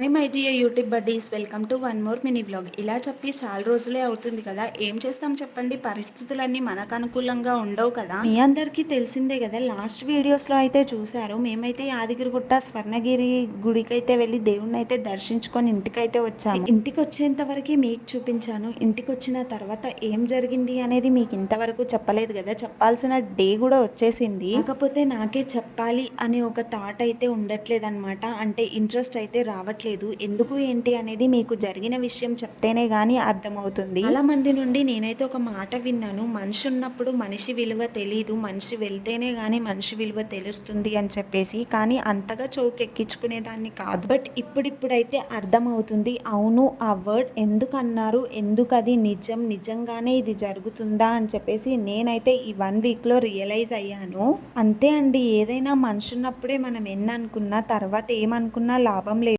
Hi my dear YouTube buddies welcome to one more mini vlog. ఇలా చెప్పి చాలా రోజులే అవుతుంది కదా ఏం చేస్తాం చెప్పండి? పరిస్థితులన్నీ మనకు అనుకూలంగా ఉండవు కదా. మీ అందరికీ తెలిసిందే కదా లాస్ట్ వీడియోస్లో అయితే చూసారు మేమైతే యాదగిరిగుట్ట స్వర్ణగిరి గుడికి అయితే వెళ్ళి దేవుణ్ణి అయితే దర్శించుకొని ఇంటికైతే వచ్చాము. ఇంటికి వచ్చేంత వరకు మీకు చూపించాను. ఇంటికి వచ్చిన తర్వాత ఏం జరిగింది అనేది మీకు ఇంతవరకు చెప్పలేదు కదా. చెప్పాల్సిన డే కూడా వచ్చేసింది. కాకపోతే నాకే చెప్పాలి అనే ఒక థాట్ అయితే ఉండట్లేదు అంటే ఇంట్రెస్ట్ అయితే రావట్లేదు. ఎందుకు ఏంటి అనేది మీకు జరిగిన విషయం చెప్తేనే కానీ అర్థమవుతుంది. చాలా మంది నుండి నేనైతే ఒక మాట విన్నాను. మనిషి ఉన్నప్పుడు మనిషి విలువ తెలియదు మనిషి వెళ్తేనే కానీ మనిషి విలువ తెలుస్తుంది అని చెప్పేసి. కానీ అంతగా చౌకెక్కించుకునేదాన్ని కాదు. బట్ ఇప్పుడిప్పుడైతే అర్థమవుతుంది. అవును ఆ వర్డ్ ఎందుకు అన్నారు? ఎందుకు అది నిజం? నిజంగానే ఇది జరుగుతుందా? అని చెప్పేసి నేనైతే ఈ వన్ వీక్లో రియలైజ్ అయ్యాను. అంతే అండి. ఏదైనా మనిషి ఉన్నప్పుడే మనం ఎన్ని అనుకున్నా తర్వాత ఏమనుకున్నా లాభం లేదు.